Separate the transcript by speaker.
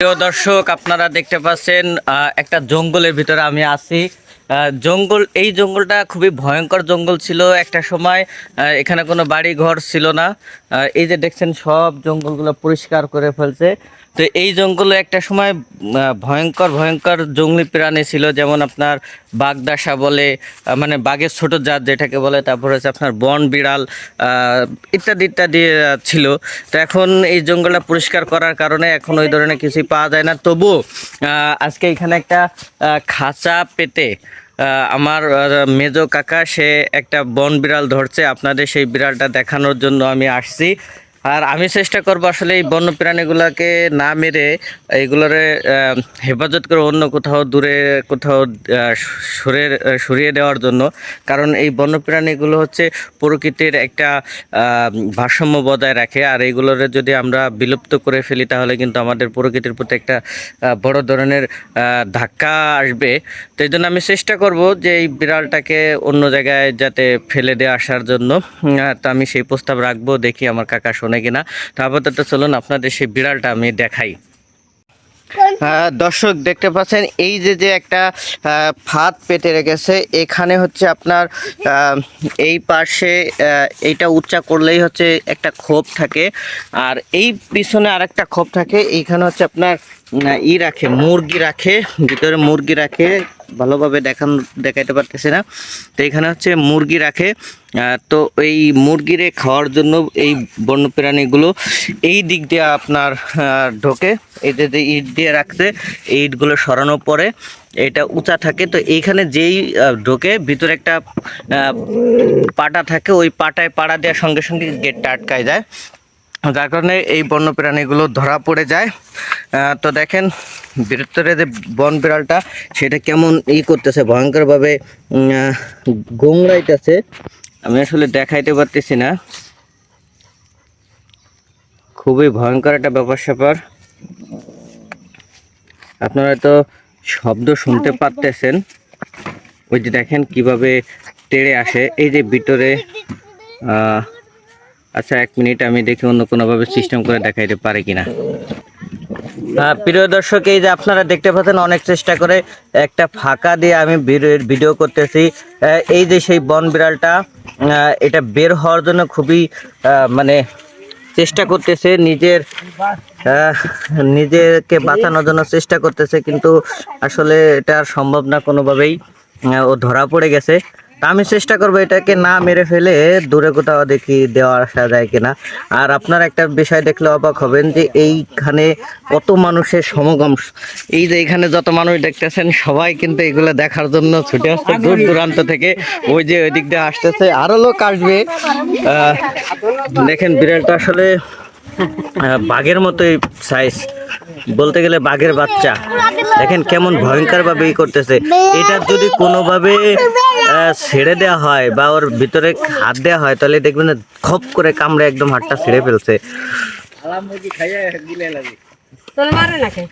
Speaker 1: প্রিয় দর্শক আপনারা দেখতে পাচ্ছেন একটা জঙ্গলের ভিতরে আমি আছি। জঙ্গল এই জঙ্গলটা খুবই ভয়ঙ্কর জঙ্গল ছিল। একটা সময় এখানে কোনো বাড়ি ঘর ছিল না। এই যে দেখছেন সব জঙ্গলগুলো পরিষ্কার করে ফেলছে। তো এই জঙ্গলে একটা সময় ভয়ঙ্কর ভয়ঙ্কর জঙ্গলি প্রাণী ছিল যেমন আপনার বাগদাসা বলে মানে বাঘের ছোট জাত যেটাকে বলে তারপর হচ্ছে আপনার বন বিড়াল ইত্যাদি ইত্যাদি ছিল। তো এখন এই জঙ্গলটা পরিষ্কার করার কারণে এখন ওই ধরনের কিছুই পাওয়া যায় না। আহ, আজকে এখানে একটা খাঁচা পেতে আমার মেজো কাকা, সে একটা বন বিড়াল ধরছে। আপনাদের সেই বিড়ালটা দেখানোর জন্য আমি আসছি। আর আমি চেষ্টা করব আসলে এই বন্য প্রাণীগুলোকে না মেরে এইগুলোরে হেফাজত করে অন্য কোথাও দূরে কোথাও সরে, সরিয়ে দেওয়ার জন্য। কারণ এই বন্য প্রাণীগুলো হচ্ছে প্রকৃতির একটা ভারসাম্য বজায় রাখে। আর এইগুলোর যদি আমরা বিলুপ্ত করে ফেলি, তাহলে কিন্তু আমাদের প্রকৃতির প্রতি একটা বড় ধরনের ধাক্কা আসবে। তো এই জন্য আমি চেষ্টা করব যে এই বিড়ালটাকে অন্য জায়গায় যাতে ফেলে দিয়ে আসার জন্য। তো আমি সেই প্রস্তাব রাখব, দেখি আমার কাকা শোনে কিনা। তো আপাতত চলুন আপনাদের সেই বিড়ালটা আমি দেখাই। দর্শক, দেখতে পাচ্ছেন, এই যে যে একটা ফাঁদ পেতে রেখেছে, এখানে হচ্ছে আপনার এই পাশে এইটা উচ্চা করলেই হচ্ছে একটা খোপ থাকে। আর এই পিছনে আর একটা খোপ থাকে, এইখানে হচ্ছে আপনার ই রাখে, মুরগি রাখে, ভিতরে মুরগি রাখে, ভালোভাবে দেখান, দেখাইতে পারতেছে না। তো এখানে হচ্ছে মুরগি রাখে। তো এই মুরগিরে খাওয়ার জন্য এই বন্য প্রাণীগুলো এই দিক দিয়ে আপনার ঢোকে। যে ইট দিয়ে রাখছে ইটগুলো সরানোর পরে এটা উঁচা থাকে। তো এইখানে যেই ঢোকে, ভিতরে একটা পাটা থাকে, ওই পাটায় পাড়া দেওয়ার সঙ্গে সঙ্গে গেটটা আটকায় যায়। যার কারণে এই বন্য প্রাণীগুলো ধরা পড়ে যায়। তো দেখেন ভিতরে যে বন বিড়ালটা সেটা কেমন ই করতেছে ভয়ঙ্করভাবে গোংড়াইতেছে আমি আসলে দেখাইতে পারতেছি না। খুবই ভয়ঙ্কর একটা ব্যাপার স্যাপার। আপনারা তো শব্দ শুনতে পারতেছেন। ওই যে দেখেন কীভাবে তেড়ে আসে। এই যে ভিতরে আচ্ছা এক মিনিট, আমি দেখি অন্য কোনোভাবে সিস্টেম করে দেখাইতে পারে কিনা। প্রিয় দর্শক, এই যে আপনারা দেখতে পাচ্ছেন, অনেক চেষ্টা করে একটা ফাঁকা দিয়ে আমি ভিডিও- করতেছি। এই যে সেই বন বিড়ালটা এটা বের হওয়ার জন্য খুবই মানে চেষ্টা করতেছে, নিজের নিজেকে বাঁচানোর জন্য চেষ্টা করতেছে, কিন্তু আসলে এটা সম্ভব না, কোনোভাবেই। ও ধরা পড়ে গেছে। আমি চেষ্টা করব এটাকে না মেরে ফেলে দূরে কোথাও দেখি দেওয়া আসা যায় কিনা। আর আপনার একটা বিষয় দেখলে অবাক হবেন যে এইখানে কত মানুষের সমাগম। এই যে এখানে যত মানুষ দেখতেছেন, সবাই কিন্তু এগুলো দেখার জন্য ছুটে আসছে দূর দূরান্ত থেকে। ওই যে ওই দিক দিয়ে আসতেছে। আরও লোক আসবে। দেখেন বিড়ালটা আসলে বাঘের মতোই সাইজ বলতে গেলে বাঘের বাচ্চা। দেখেন কেমন ভয়ঙ্কর ভাবে ই করতেছে। এটা যদি কোনোভাবে ছেড়ে দেওয়া হয় বা ওর ভিতরে হাত দেওয়া হয় তাহলে দেখবেন খপ করে কামড়ে একদম হাতটা ছেড়ে ফেলছে।
Speaker 2: তোর মারে নাকি?